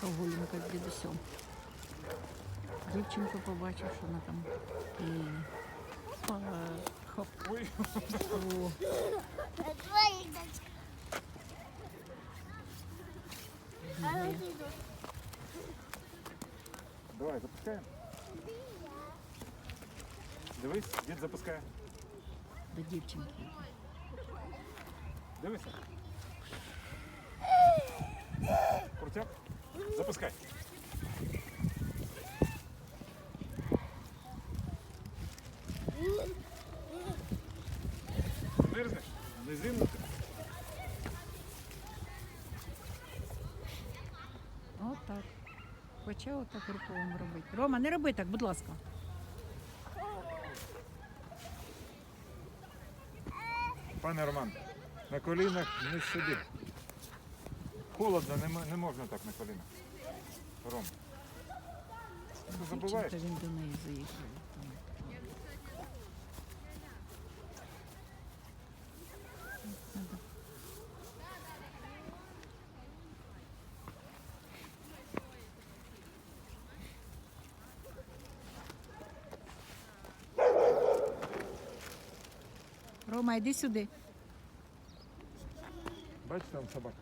прогулянка з дідусем. Дівчинку побачив, що вона там і е, хоп. Ой, О, бігає. давай, запускаємо. Дивись, дід запускає. до дівчинки. Дивися. Крутяк. Запускай. Мерзнеш? Не зимнути? Отак. Почав отак рукавом робити. Рома, не роби так, будь ласка. Пане Роман, на колінах не сиди. Холодно, не, м- не можна так на колінах. Ром. Ти забуваєш? Дівчинка, він до неї заїхав. Рома, йди сюди. Бачиш, там собака.